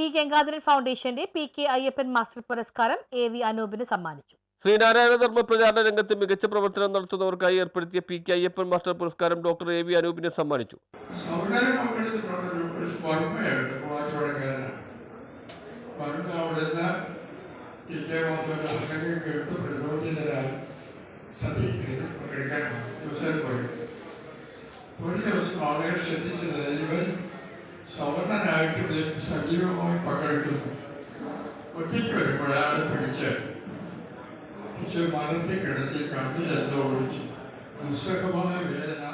P Gangadharan ഫൗണ്ടേഷന്റെ P K Ayyappan master പുരസ്കാരം A V അനൂപിന് സമ്മാനിച്ചു. ശ്രീനാരായണ ധർമ്മ പ്രചാരണ രംഗത്ത് മികച്ച പ്രവർത്തനം നടത്തുന്നവർക്കായി ഏർപ്പെടുത്തിയ പി കെ അയ്യപ്പൻ മാസ്റ്റർ പുരസ്കാരം ഡോക്ടർ എ വി അനൂപിനെ സമ്മാനിച്ചു. ഒരു ദിവസം ആളുകൾ ശ്രദ്ധിച്ചത് ഇവൻ സവർണനായിട്ട് സജീവമായി പങ്കെടുക്കുന്നു ഒറ്റയ്ക്ക് വരുമ്പോൾ അയാളെ പിടിച്ച് പിടിച്ച് മരത്തിൽ കിടത്തി കണ്ണിൽ എന്തോ ഒഴിച്ചു നിസ്സഹമായ വേദന.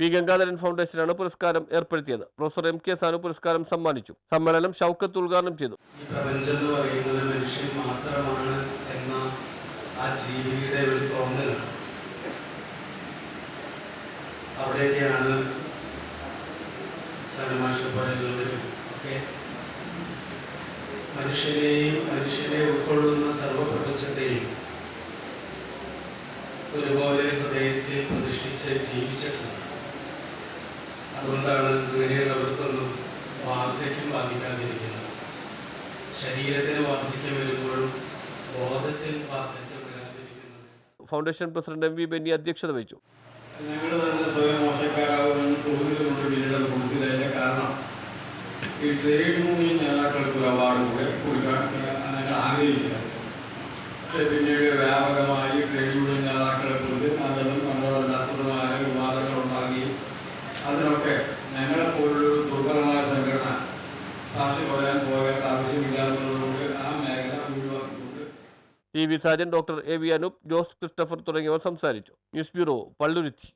പി ഗംഗാധരൻ ഫൗണ്ടേഷനാണ് പുരസ്കാരം ഏർപ്പെടുത്തിയത്. പ്രൊഫസർ എം കെ സാനു പുരസ്കാരം സമ്മാനിച്ചു. സമ്മേളനം ഷൗക്കത്ത് ഉദ്ഘാടനം ചെയ്തു. ഈ പ്രപഞ്ചം എന്ന് പറയുന്നത് മനുഷ്യൻ മാത്രമാണ് എന്ന ആ ജീവിയുടെ ഒരു തോന്നലാണ്. അവിടെയൊക്കെയാണ് സലമാഷ പോലുള്ളവരും ഒക്കെ മനുഷ്യനെയും മനുഷ്യനെ ഉൾക്കൊള്ളുന്ന സർവപ്രപഞ്ചത്തെയും ഒരുപോലെ ഹൃദയത്തിൽ പ്രതിഷ്ഠിച്ച് ജീവിച്ചിട്ടുണ്ട്. അതുകൊണ്ടാണ് ഇങ്ങനെയുള്ളവർക്കൊന്നും വാർദ്ധക്യം ബാധിക്കാതിരിക്കുന്നത്. ശരീരത്തിന് വാർദ്ധക്യം വരുമ്പോഴും ബോധത്തിൽ വാർദ്ധക്യം വരാതിരിക്കുന്നത്. Foundation president M V Benny അധ്യക്ഷത വഹിച്ചു. ഞങ്ങൾ തന്നെ സ്വയം മോശക്കാരാകുമെന്ന് കൊടുക്കുന്നതിന്റെ കാരണം ഈ ട്രേഡ് യൂണിയൻ നേതാക്കൾക്ക് ഒരു അവാർഡ് കൂടെ കൊടുക്കാൻ അങ്ങനെ ആഗ്രഹിച്ചത് പക്ഷേ പിന്നീട് വ്യാപകമായി ട്രേഡ് യൂണിയൻ നേതാക്കളെ കുറിച്ച് നല്ലതും നല്ലതല്ലാത്തതുമായ വിവാദങ്ങൾ ഉണ്ടാകുകയും അതിനൊക്കെ ഞങ്ങളെപ്പോലൊരു ദുർബലമായ സംഘടന സാക്ഷി പറയാൻ പോകേണ്ട ആവശ്യമില്ലാത്തതുകൊണ്ട് ആ മേഖല ഒഴിവാക്കിക്കൊണ്ട്. T V Sajan doctor A V Anoop Jose Christopher തുടങ്ങിയവർ സംസാരിച്ചു. News bureau Palluruthy.